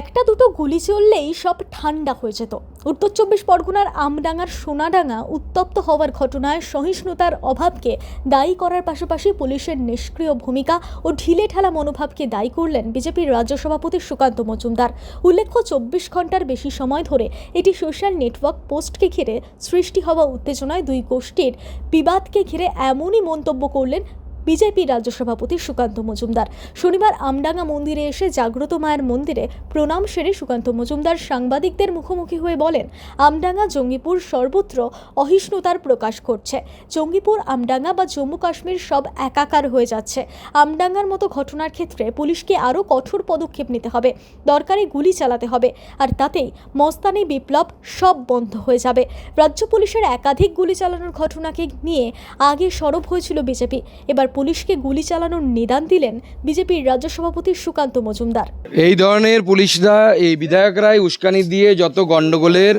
একটা দুটো গুলি চললেই সব ঠান্ডা হয়ে যেত। উত্তর চব্বিশ পরগনার আমডাঙ্গার সোনাডাঙ্গা উত্তপ্ত হওয়ার ঘটনায় সহিষ্ণুতার অভাবকে দায়ী করার পাশাপাশি পুলিশের নিষ্ক্রিয় ভূমিকা ও ঢিলে ঢালা মনোভাবকে দায়ী করলেন বিজেপির রাজ্য সভাপতি সুকান্ত মজুমদার। উল্লেখ্য, চব্বিশ ঘণ্টার বেশি সময় ধরে এটি সোশ্যাল নেটওয়ার্ক পোস্টকে ঘিরে সৃষ্টি হওয়া উত্তেজনায় দুই গোষ্ঠীর বিবাদকে ঘিরে এমনই মন্তব্য করলেন বিজেপি রাজ্য সভাপতি সুকান্ত মজুমদার। শনিবার আমডাঙ্গা মন্দিরে এসে জাগ্রত মায়ের মন্দিরে প্রণাম সেরে সুকান্ত মজুমদার সাংবাদিকদের মুখোমুখি হয়ে বলেন, আমডাঙ্গা, জঙ্গিপুর সর্বত্র অহিষ্ণুতার প্রকাশ করছে জঙ্গিপুর, আমডাঙ্গা বা জম্মু কাশ্মীর সব একাকার হয়ে যাচ্ছে। আমডাঙ্গার মতো ঘটনার ক্ষেত্রে পুলিশকে আরও কঠোর পদক্ষেপ নিতে হবে। দরকারি গুলি চালাতে হবে। আর তাতেই মস্তানি, বিপ্লব সব বন্ধ হয়ে যাবে। রাজ্য পুলিশের একাধিক গুলি চালানোর ঘটনাকে নিয়ে আগে সরব হয়েছিল বিজেপি। এবার পুলিশকে গুলি চালানোর নিদান দিলেন বিজেপির রাজ্য সভাপতি সুকান্ত মজুমদার। এই ধরনের পুলিশরা এই বিধায়করাই উস্কানি দিয়ে যত গণ্ডগোলের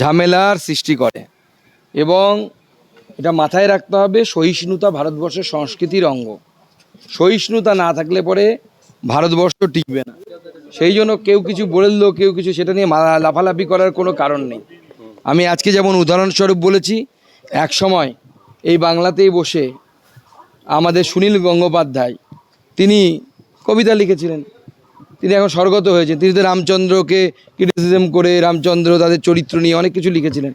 ঝামেলার সৃষ্টি করে। এবং এটা মাথায় রাখতে হবে, সহিষ্ণুতা ভারতবর্ষের সংস্কৃতির অঙ্গ। সহিষ্ণুতা না থাকলে পরে ভারতবর্ষ টিকবে না। সেই জন্য কেউ কিছু বলল, কেউ কিছু সেটা নিয়ে লাফালাফি করার কোনো কারণ নেই। আমি আজকে যেমন উদাহরণস্বরূপ বলেছি, এক সময় এই বাংলাতেই বসে আমাদের সুনীল গঙ্গোপাধ্যায়। তিনি কবিতা লিখেছিলেন। তিনি এখন স্বর্গত হয়েছেন। তিনি তো রামচন্দ্রকে ক্রিটিসিজম করে রামচন্দ্র তাদের চরিত্র নিয়ে অনেক কিছু লিখেছিলেন।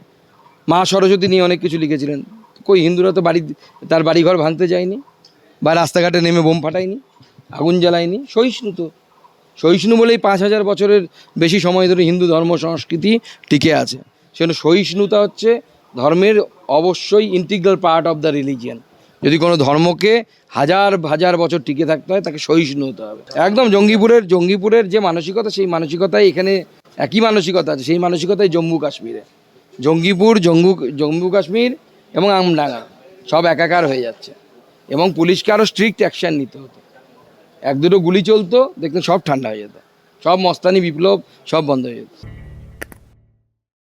মা সরস্বতী নিয়ে অনেক কিছু লিখেছিলেন। কই, হিন্দুরা তো বাড়ি, তার বাড়িঘর ভাঙতে যায়নি বা রাস্তাঘাটে নেমে বোম ফাটায়নি, আগুন জ্বালায়নি। সহিষ্ণু তো। সহিষ্ণু বলেই পাঁচ হাজার বছরের বেশি সময় ধরে হিন্দু ধর্ম সংস্কৃতি টিকে আছে। সেজন্য সহিষ্ণুতা হচ্ছে ধর্মের অবশ্যই integral part of the religion যদি কোনো ধর্মকে হাজার হাজার বছর টিকে থাকতে হয়, তাকে সহিষ্ণু হতে হবে। একদম জঙ্গিপুরের জঙ্গিপুরের যে মানসিকতা, সেই মানসিকতাই এখানে একই মানসিকতা আছে। সেই মানসিকতাই জম্মু কাশ্মীরে। জঙ্গিপুর জম্মু জম্মু কাশ্মীর এবং আমডাঙ্গা সব একাকার হয়ে যাচ্ছে। এবং পুলিশকে আরও স্ট্রিক্ট অ্যাকশন নিতে হতো। এক দুটো গুলি চলতো, দেখতেন সব ঠান্ডা হয়ে যেত। সব মস্তানি, বিপ্লব সব বন্ধ হয়ে যেত।